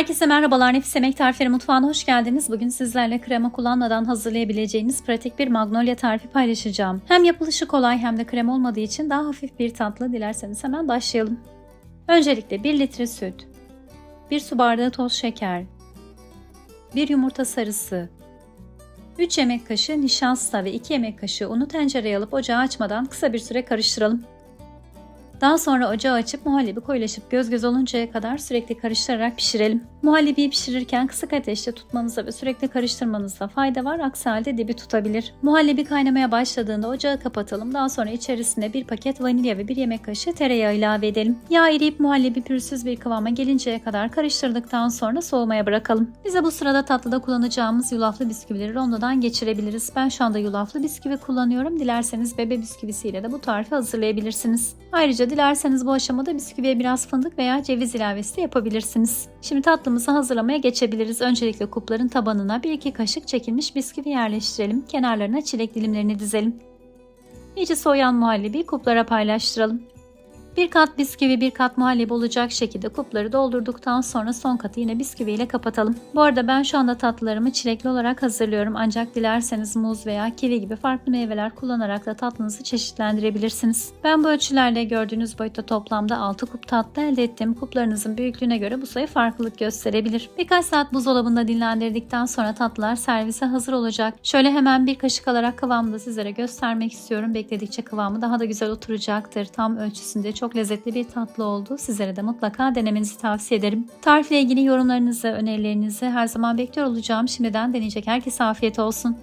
Herkese merhabalar. Nefis Yemek Tarifleri Mutfağı'na hoş geldiniz. Bugün sizlerle krema kullanmadan hazırlayabileceğiniz pratik bir magnolia tarifi paylaşacağım. Hem yapılışı kolay hem de krem olmadığı için daha hafif bir tatlı. Dilerseniz hemen başlayalım. Öncelikle 1 litre süt, 1 su bardağı toz şeker, 1 yumurta sarısı, 3 yemek kaşığı nişasta ve 2 yemek kaşığı unu tencereye alıp ocağı açmadan kısa bir süre karıştıralım. Daha sonra ocağı açıp muhallebi koyulaşıp göz göz oluncaya kadar sürekli karıştırarak pişirelim. Muhallebiyi pişirirken kısık ateşte tutmanıza ve sürekli karıştırmanızda fayda var. Aksi halde dibi tutabilir. Muhallebi kaynamaya başladığında ocağı kapatalım. Daha sonra içerisine bir paket vanilya ve bir yemek kaşığı tereyağı ilave edelim. Yağ eriyip muhallebi pürüzsüz bir kıvama gelinceye kadar karıştırdıktan sonra soğumaya bırakalım. Bize bu sırada tatlıda kullanacağımız yulaflı bisküvileri rondodan geçirebiliriz. Ben şu anda yulaflı bisküvi kullanıyorum. Dilerseniz bebe bisküvisiyle de bu tarifi hazırlayabilirsiniz. Ayrıca dilerseniz bu aşamada bisküviye biraz fındık veya ceviz ilavesi de yapabilirsiniz. Şimdi tatlımızı hazırlamaya geçebiliriz. Öncelikle kupların tabanına 1-2 kaşık çekilmiş bisküvi yerleştirelim. Kenarlarına çilek dilimlerini dizelim. İyice soğuyan muhallebi kuplara paylaştıralım. Bir kat bisküvi bir kat muhallebi olacak şekilde kupları doldurduktan sonra son katı yine bisküvi ile kapatalım. Bu arada ben şu anda tatlılarımı çilekli olarak hazırlıyorum ancak dilerseniz muz veya kivi gibi farklı meyveler kullanarak da tatlınızı çeşitlendirebilirsiniz. Ben bu ölçülerle gördüğünüz boyutta toplamda 6 kup tatlı elde ettim. Kuplarınızın büyüklüğüne göre bu sayı farklılık gösterebilir. Birkaç saat buzdolabında dinlendirdikten sonra tatlılar servise hazır olacak. Şöyle hemen bir kaşık alarak kıvamını da sizlere göstermek istiyorum. Bekledikçe kıvamı daha da güzel oturacaktır. Tam ölçüsünde çok lezzetli bir tatlı oldu. Sizlere de mutlaka denemenizi tavsiye ederim. Tarifle ilgili yorumlarınızı, önerilerinizi her zaman bekliyor olacağım. Şimdiden deneyecek herkese afiyet olsun.